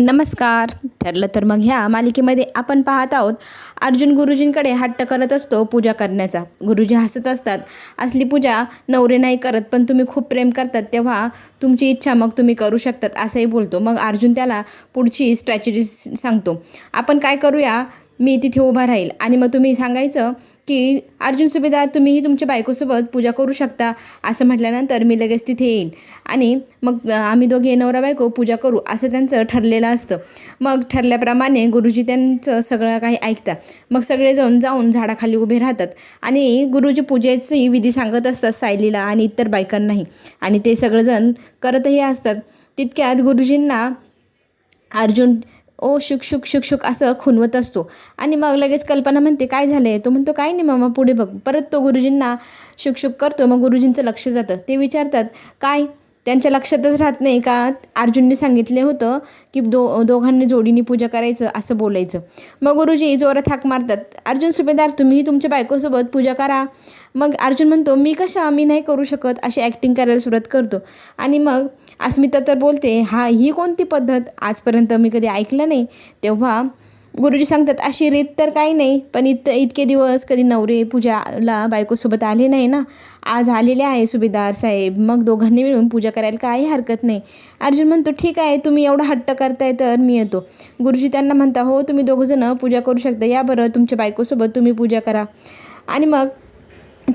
नमस्कार. ठरलं तर मग ह्या मालिकेमध्ये आपण पाहत आहोत अर्जुन गुरुजींकडे हट्ट करत असतो पूजा करण्याचा. गुरुजी हसत असतात असली पूजा नवरे नाही करत पण तुम्ही खूप प्रेम करतात तेव्हा तुमची इच्छा मग तुम्ही करू शकतात असंही बोलतो. मग अर्जुन त्याला पुढची स्ट्रॅटेजी सांगतो. आपण काय करूया मी तिथे उभा राहील. आणि मग तुम्ही सांगायचं की अर्जुन सुभेदार तुम्हीही तुमच्या बायकोसोबत पूजा करू शकता. असं म्हटल्यानंतर मी लगेच तिथे येईन. आणि मग आम्ही दोघे नवरा बायको पूजा करू. असं त्यांचं ठरलेलं असतं. मग ठरल्याप्रमाणे गुरुजी त्यांचं सगळं काही ऐकतात. मग सगळे जाऊन जाऊन झाडाखाली उभे राहतात. आणि गुरुजी पूजेची विधी सांगत असतात सायलीला आणि इतर बायकांनाही. आणि ते सगळेजण करतही असतात. तितक्यात गुरुजींना अर्जुन ओ शुक शुक शुक शुक असं खुनवत असतो. आणि मग लगेच कल्पना म्हणते काय झालं आहे तो म्हणतो काय नाही मामा पुढे बघ. परत तो गुरुजींना शुक शुक करतो. मग गुरुजींचं लक्ष जातं. ते विचारतात काय? त्यांच्या लक्षातच राहत नाही का? अर्जुनने सांगितले होतं की दो दोघांनी जोडीने पूजा करायचं असं बोलायचं. मग गुरुजी जोरात हाक मारतात. अर्जुन सुभेदार तुम्हीही तुमच्या बायकोसोबत पूजा करा. मग अर्जुन म्हणतो मी कशा? मी नाही करू शकत. अशी ॲक्टिंग करायला सुरुवात करतो. आणि मग अस्मिता तर बोलते हा ही कोणती पद्धत? आजपर्यंत मी कधी ऐकलं नाही. तेव्हा गुरुजी सांगतात अशी रीत तर काही नाही पण इत इतके दिवस कधी नवरे पूजाला बायकोसोबत आले नाही ना? आज आलेले आहे सुभेदार साहेब. मग दोघांनी मिळून पूजा करायला काही हरकत नाही. अर्जुन म्हणतो ठीक आहे तुम्ही एवढा हट्ट करताय तर मी येतो. गुरुजी त्यांना म्हणता हो तुम्ही दोघंजणं पूजा करू शकता. या बरं तुमच्या बायकोसोबत तुम्ही पूजा करा. आणि मग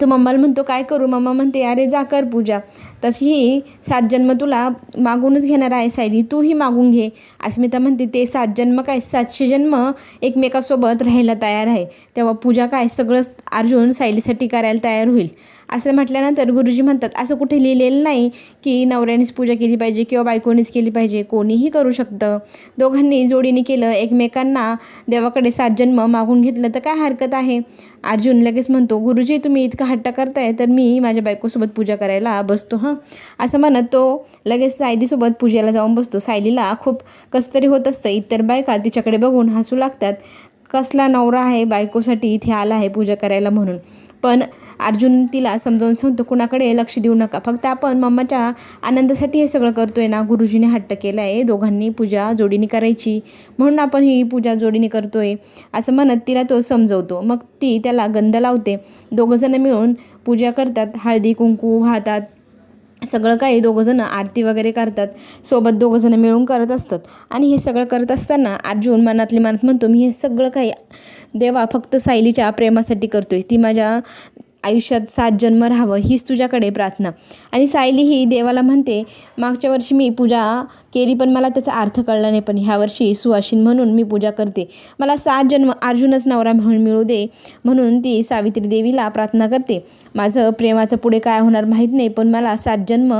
तो मम्माला म्हणतो काय करू? मम्मा म्हणते अरे जा कर पूजा. तशी ही सात जन्म तुला मागूनच घेणार आहे सायली. तूही मागून घे. अस्मिता म्हणते ते सात जन्म काय? सातशे जन्म एकमेकासोबत राहायला तयार आहे. तेव्हा पूजा काय? सगळंच अर्जुन सायलीसाठी करायला तयार होईल. असं म्हटल्यानंतर गुरुजी म्हणतात असं कुठे लिहिलेलं नाही की नवऱ्यानेच पूजा केली पाहिजे किंवा बायकोनीच केली पाहिजे कोणीही करू शकतं. दोघांनी जोडीने केलं एकमेकांना देवाकडे सात जन्म मागून घेतलं तर काय हरकत आहे? अर्जुन लगेच म्हणतो गुरुजी तुम्ही इतका हट्ट करताय तर मी माझ्या बायकोसोबत पूजा करायला बसतो हां. असं म्हणत तो लगेच सायलीसोबत पूजेला जाऊन बसतो. सायलीला खूप कसतरी होत असतं इतर बायका तिच्याकडे बघून हसू लागतात कसला नवरा आहे बायकोसाठी इथे आला आहे पूजा करायला म्हणून. पण अर्जुन तिला समजावून सांगतो कुणाकडे लक्ष देऊ नका. फक्त आपण मम्माच्या आनंदासाठी हे सगळं करतोय ना. गुरुजीने हट्ट केला आहे दोघांनी पूजा जोडीने करायची. म्हणून आपण ही पूजा जोडीने करतोय. असं म्हणत तिला तो समजवतो. मग ती त्याला गंध लावते. दोघंजणं मिळून पूजा करतात. हळदी कुंकू वाहतात. सगळं काही दोघंजणं आरती वगैरे करतात. सोबत दोघंजणं मिळून करत असतात. आणि हे सगळं करत असताना अर्जुन मनातली मनात म्हणतो मी हे सगळं काही देवा फक्त सायलीच्या प्रेमासाठी करतोय. ती माझ्या आयुष्यात सात जन्म राहावं हीच तुझ्याकडे प्रार्थना. आणि सायली ही देवाला म्हणते मागच्या वर्षी मी पूजा केली पण मला त्याचा अर्थ कळला नाही पण ह्या वर्षी सुवासिन म्हणून मी पूजा करते. मला सात जन्म अर्जुनच नवरा म्हणून मिळू दे म्हणून ती सावित्री देवीला प्रार्थना करते. माझं प्रेमाचं पुढे काय होणार माहीत नाही पण मला सात जन्म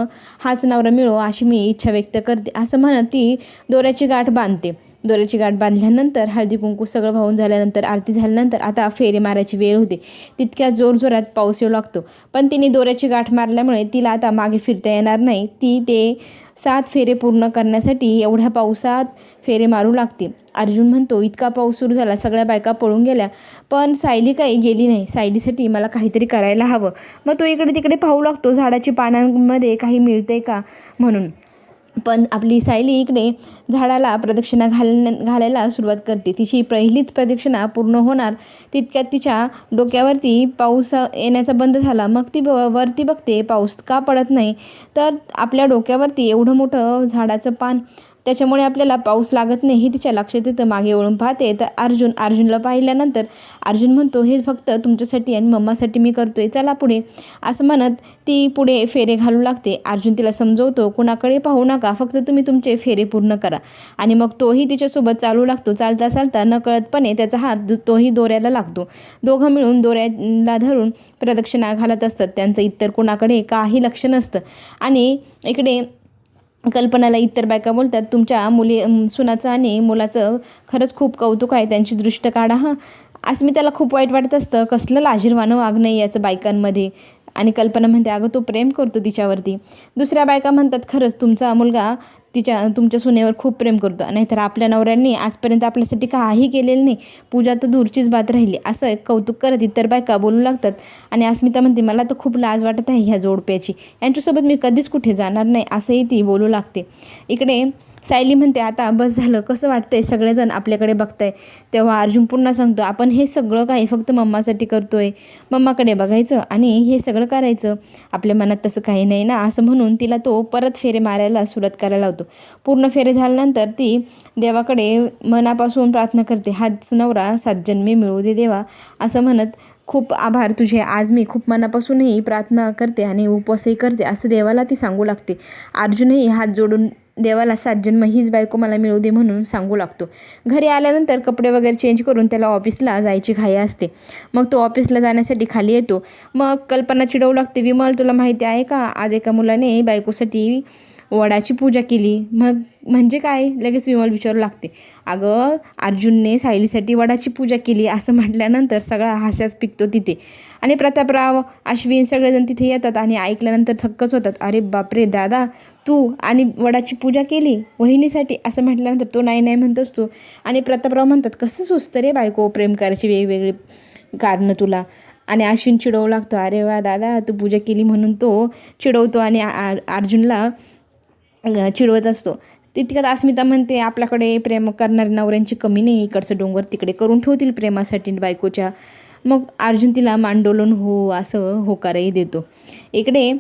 हाच नवरा मिळो अशी मी इच्छा व्यक्त करते असं म्हणत ती दोऱ्याची गाठ बांधते. दोऱ्याची गाठ बांधल्यानंतर हळदी कुंकू सगळं वाहून झाल्यानंतर आरती झाल्यानंतर आता फेरे मारायची वेळ होते. तितक्या जोरजोरात पाऊस येऊ लागतो. पण तिने दोऱ्याची गाठ मारल्यामुळे तिला आता मागे फिरता येणार नाही. ती ते सात फेरे पूर्ण करण्यासाठी एवढ्या पावसात फेरे मारू लागते. अर्जुन म्हणतो इतका पाऊस सुरू झाला सगळ्या बायका पळून गेल्या. पण सायली काही गेली नाही. सायलीसाठी मला काहीतरी करायला हवं. मग तो इकडे तिकडे पाहू लागतो झाडाची पानांमध्ये काही मिळते का? म्हणून. पण आपली सायली इकडे झाडाला प्रदक्षिणा घाल घालायला सुरुवात करते. तिची पहिलीच प्रदक्षिणा पूर्ण होणार तितक्यात तिच्या डोक्यावरती पाऊस येण्याचा बंद झाला. मग ती ब- वरती बघते पाऊस का पडत नाही? तर आपल्या डोक्यावरती एवढं मोठं झाडाचं पान त्याच्यामुळे आपल्याला पाऊस लागत नाही हे तिच्या लक्षात येतं. मागे वळून पाहते तर अर्जुन अर्जुनला पाहिल्यानंतर अर्जुन म्हणतो हे फक्त तुमच्यासाठी आणि मम्मासाठी मी करतोय चला पुढे. असं म्हणत ती पुढे फेरे घालू लागते. अर्जुन तिला समजवतो कुणाकडे पाहू नका फक्त तुम्ही तुमचे फेरे पूर्ण करा. आणि मग तोही तिच्यासोबत चालू लागतो. चालता चालता नकळतपणे त्याचा हात तोही दोऱ्याला लागतो. दोघं मिळून दोऱ्याला धरून प्रदक्षिणा घालत असतात. त्यांचं इतर कुणाकडे काही लक्ष नसतं. आणि इकडे कल्पनाला इतर बायका बोलतात तुमच्या मुली सुनाचं आणि मुलाचं खरंच खूप कौतुक आहे त्यांची दृष्ट काढा हां. अस्मिताला खूप वाईट वाटत असतं. कसलं लाजीरवानं वागणं आहे याचं बायकांमध्ये. आणि कल्पना म्हणते अगं तो प्रेम करतो तिच्यावरती. दुसऱ्या बायका म्हणतात खरंच तुमचा मुलगा तिच्या तुमच्या सुनेवर खूप प्रेम करतो. नाहीतर आपल्या नवऱ्यांनी आजपर्यंत आपल्यासाठी काही केलेलं नाही. पूजा तर दूरचीच बात राहिली. असं कौतुक करत इतर बायका बोलू लागतात. आणि अस्मिता म्हणते मला तर खूप लाज वाटत आहे ह्या जोडप्याची. यांच्यासोबत मी कधीच कुठे जाणार नाही असंही ती बोलू लागते. इकडे सायली म्हणते आता बस झालं कसं वाटतंय? सगळेजण आपल्याकडे बघताय. तेव्हा अर्जुन पुन्हा सांगतो आपण हे सगळं काही फक्त मम्मासाठी करतोय. मम्माकडे बघायचं आणि हे सगळं करायचं. आपल्या मनात तसं काही नाही ना? असं म्हणून तिला तो परत फेरे मारायला सुरुवात करायला लावतो. पूर्ण फेरे झाल्यानंतर ती देवाकडे मनापासून प्रार्थना करते हाच नवरा सात जन्मी मिळू दे देवा. असं म्हणत खूप आभार तुझे. आज मी खूप मनापासूनही प्रार्थना करते आणि उपवासही करते. असं देवाला ती सांगू लागते. अर्जुनही हात जोडून देवाला सात जन्म हीच बायको मला मिळू दे म्हणून सांगू लागतो. घरी आल्यानंतर कपडे वगैरे चेंज करून त्याला ऑफिसला जायची घाई असते. मग तो ऑफिसला जाण्यासाठी खाली येतो. मग कल्पना चिडवू लागते. विमल तुला माहिती आहे का? आज एका मुलाने बायकोसाठी वडाची पूजा केली. मग म्हणजे काय? लगेच विमल विचारू लागते. अगं अर्जुनने सायलीसाठी वडाची पूजा केली असं म्हटल्यानंतर सगळा हास्याच पिकतो तिथे. आणि प्रतापराव अश्विन सगळेजण तिथे येतात आणि ऐकल्यानंतर थक्कच होतात. अरे बापरे दादा तू आणि वडाची पूजा केली? वहिनीसाठी असं म्हटल्यानंतर तो नाही नाही म्हणतोस तू. आणि प्रतापराव म्हणतात कसं सुचतं रे बायको प्रेम करायची वेगवेगळी कारणं तुला. आणि अश्विन चिडवू लागतो अरे वा दादा तू पूजा केली म्हणून तो चिडवतो. आणि आ- अर्जुनला चिडवत असतो. तितक्यात अस्मिता म्हणते आपल्याकडे प्रेम करणाऱ्या नवऱ्यांची कमी नाही इकडचं डोंगर तिकडे करून ठेवतील प्रेमासाठी बायकोच्या. मग अर्जुन तिला मांडोलून हो असं होकारही देतो. इकडे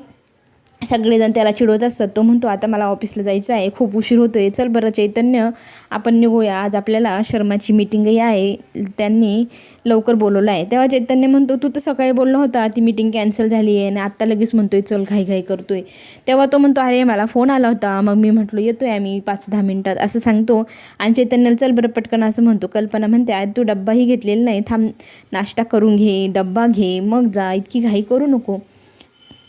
सगळेजण त्याला चिडवत असतात. तो म्हणतो आता मला ऑफिसला जायचं आहे. खूप उशीर होतो आहे चल बरं चैतन्य आपण निघूया. आज आपल्याला शर्माची मीटिंगही आहे. त्यांनी लवकर बोलवलं आहे. तेव्हा चैतन्य म्हणतो तू तर सकाळी बोलला होता. ती मीटिंग कॅन्सल झाली आहे आणि आत्ता लगेच म्हणतोय चल घाई घाई करतोय. तेव्हा तो म्हणतो अरे मला फोन आला होता. मग मी म्हटलो येतोय आम्ही पाच दहा मिनटात. असं सांगतो. आणि चैतन्याला चल बरं पटकन. असं म्हणतो. कल्पना म्हणते "आज तू डब्बाही घेतलेला नाही. थांब नाश्ता करून घे डब्बा घे. मग जा. इतकी घाई करू नको.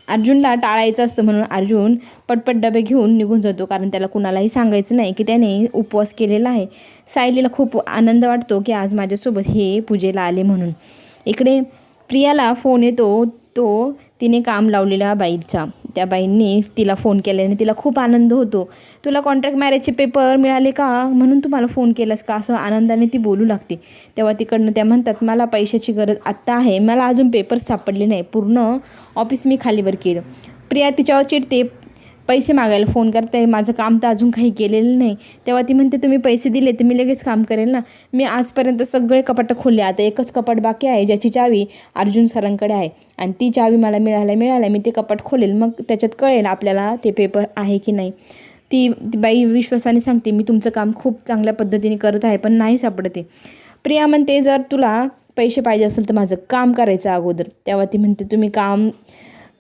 अर्जुनला टाळायचं असतं म्हणून अर्जुन पटपट डबे घेऊन निघून जातो. कारण त्याला कुणालाही सांगायचं नाही की त्याने उपवास केलेला आहे. सायलीला खूप आनंद वाटतो की आज माझ्यासोबत हे पूजेला आले म्हणून. इकडे प्रियाला फोन येतो. तो तिने काम लावलेला बाईचा. त्या बाईंनी तिला फोन केल्याने तिला खूप आनंद होतो. तुला कॉन्ट्रॅक्ट मॅरेजचे पेपर मिळाले का? म्हणून तुम्हाला फोन केलास का? असं आनंदाने ती बोलू लागते. तेव्हा तिकडनं त्या म्हणतात मला पैशाची गरज आत्ता आहे. मला अजून पेपर सापडले नाही पूर्ण ऑफिस मी खालीवर केलं. प्रिया तिच्यावर चिडते. पैसे मागायला फोन करताय माझं काम तर अजून काही केलेलं नाही. तेव्हा ती म्हणते तुम्ही पैसे दिले तर मी लगेच काम करेल ना. मी आजपर्यंत सगळे कपाटं खोलले. आता एकच कपाट बाकी आहे ज्याची चावी अर्जुन सरांकडे आहे. आणि ती चावी मला मिळायला मिळाल्या मी ते कपाट खोलेल. मग त्याच्यात कळेल आपल्याला ते पेपर आहे की नाही. ती ती बाई विश्वासाने सांगते मी तुमचं काम खूप चांगल्या पद्धतीने करत आहे पण नाही सापडते. प्रिया म्हणते जर तुला पैसे पाहिजे असेल तर माझं काम करायचं अगोदर. तेव्हा ती म्हणते तुम्ही काम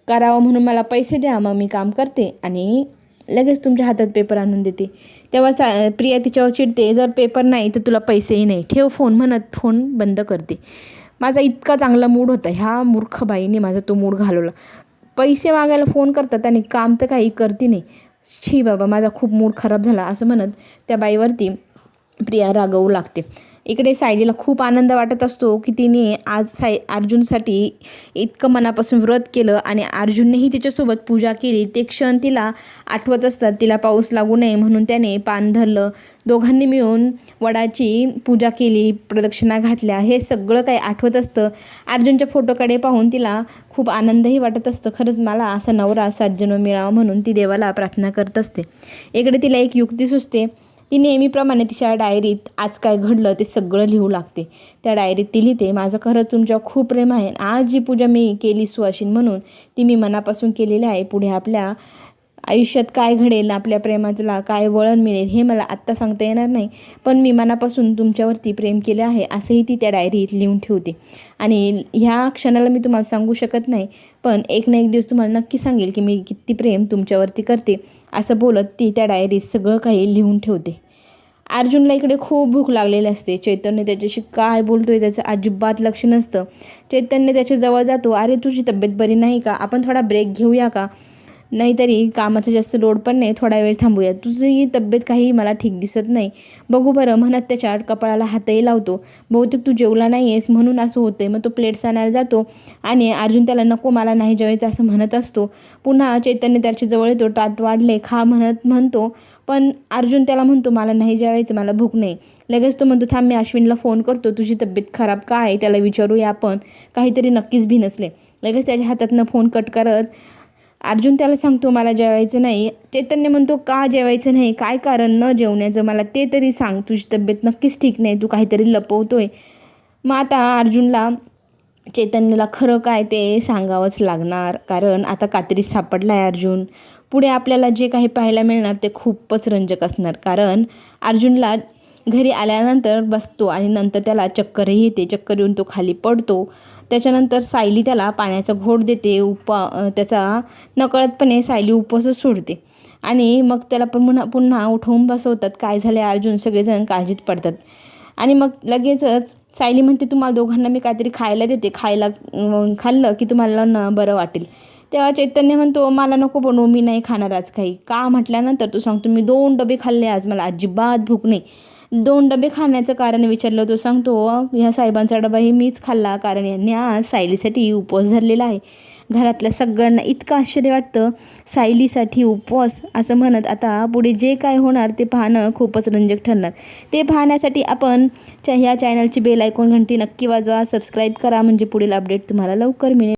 करावं म्हणून मला पैसे द्या मग मी काम करते आणि लगेच तुमच्या हातात पेपर आणून देते. तेव्हा सा प्रिया तिच्यावर चिडते जर पेपर नाही तर तुला पैसेही नाही. ठेव फोन म्हणत फोन बंद करते. माझा इतका चांगला मूड होता. ह्या मूर्ख बाईने माझा तो मूड घालवला. पैसे मागायला फोन करतात आणि काम तर काही करते नाही. छी बाबा माझा खूप मूड खराब झाला असं म्हणत त्या बाईवरती प्रिया रागवू लागते. इकडे सायलीला खूप आनंद वाटत असतो की तिने आज साय अर्जुनसाठी इतकं मनापासून व्रत केलं आणि अर्जुननेही तिच्यासोबत पूजा केली. ते क्षण तिला आठवत असतात. तिला पाऊस लागू नये म्हणून त्याने पान धरलं. दोघांनी मिळून वडाची पूजा केली प्रदक्षिणा घातल्या. हे सगळं काही आठवत असतं. अर्जुनच्या फोटोकडे पाहून तिला खूप आनंदही वाटत असतं. खरंच मला असा नवरा सातजन्म मिळावा म्हणून ती देवाला प्रार्थना करत असते. इकडे तिला एक युक्ती सुचते. ती नेहमीप्रमाणे तिच्या डायरीत आज काय घडलं ते सगळं लिहू लागते. त्या डायरीत ती लिहिते माझं खरंच तुमच्यावर खूप प्रेम आहे आज जी पूजा मी केली सुवाशीन म्हणून ती मी मनापासून केलेली आहे. पुढे आपल्या आयुष्यात काय घडेल आपल्या प्रेमाला काय वळण मिळेल हे मला आत्ता सांगता येणार नाही पण मी मनापासून तुमच्यावरती प्रेम केले आहे असंही ती त्या डायरीत लिहून ठेवते. आणि ह्या क्षणाला मी तुम्हाला सांगू शकत नाही पण एक ना एक दिवस तुम्हाला नक्की सांगेल की मी किती प्रेम तुमच्यावरती करते. असं बोलत ती त्या डायरीत सगळं काही लिहून ठेवते. अर्जुनला इकडे खूप भूक लागलेली असते. चैतन्य त्याच्याशी काय बोलतोय त्याचं अजिबात लक्ष नसतं. चैतन्य त्याच्याजवळ जातो. अरे तुझी तब्येत बरी नाही का? आपण थोडा ब्रेक घेऊया का? नाहीतरी कामाचा जास्त लोड पण नाही थोडा वेळ थांबूया. तुझी तब्येत काही मला ठीक दिसत नाही. बघू बरं म्हणत त्याच्या कपाळाला हातही लावतो. बहुतेक तू जेवला नाही आहेस म्हणून असं होतंय. मग तो प्लेट्स आणायला जातो आणि अर्जुन त्याला नको मला नाही जेवायचं असं म्हणत असतो. पुन्हा चैतन्य त्याच्याजवळ येतो. टाट वाढले खा म्हणत म्हणतो. पण अर्जुन त्याला म्हणतो मला नाही जेवायचं मला भूक नाही. लगेच तो म्हणतो थांब मी अश्विनला फोन करतो. तुझी तब्येत खराब का आहे? त्याला विचारूया आपण. काहीतरी नक्कीच भिनसले लगेच त्याच्या हातातनं फोन कट करत अर्जुन त्याला सांगतो मला जेवायचं नाही. चैतन्य म्हणतो का जेवायचं नाही? काय कारण न जेवण्याचं? मला ते तरी सांग. तुझी तब्येत नक्कीच ठीक नाही. तू काहीतरी लपवतोय. मग आता अर्जुनला चैतन्यला खरं काय ते सांगावंच लागणार. कारण आता कात्रीत सापडला आहे अर्जुन. पुढे आपल्याला जे काही पाहायला मिळणार ते खूपच रंजक असणार. कारण अर्जुनला घरी आल्यानंतर बसतो आणि नंतर त्याला चक्करही येते. चक्कर येऊन तो खाली पडतो. त्याच्यानंतर सायली त्याला पाण्याचा घोट देते उपा त्याचा नकळतपणे सायली उपवासच सोडते. आणि मग त्याला पुन्हा पुन्हा उठवून बसवतात काय झाले अर्जुन? सगळेजण काळजीत पडतात. आणि मग लगेचच सायली म्हणते तुम्हाला दोघांना मी काहीतरी खायला देते. खायला खाल्लं की तुम्हाला न बरं वाटेल. तेव्हा चैतन्य म्हणतो मला नको बनवू मी नाही खाणार आज काही. का म्हटल्यानंतर तो सांगतो मी दोन डबे खाल्ले आज मला अजिबात भूक नाही. दोन डबे खाण्याचं कारण विचारलं तो सांगतो ह्या साहेबांचा डबाही मीच खाल्ला कारण यांनी आज सायलीसाठी उपवास धरलेला आहे. घरातल्या सगळ्यांना इतकं आश्चर्य वाटतं सायलीसाठी उपवास असं म्हणत आता पुढे जे काय होणार ते पाहणं खूपच रंजक ठरणार. ते पाहण्यासाठी आपण ह्या चॅनलची बेल ऐकून घंटी नक्की वाजवा सबस्क्राईब करा म्हणजे पुढील अपडेट तुम्हाला लवकर मिळेल.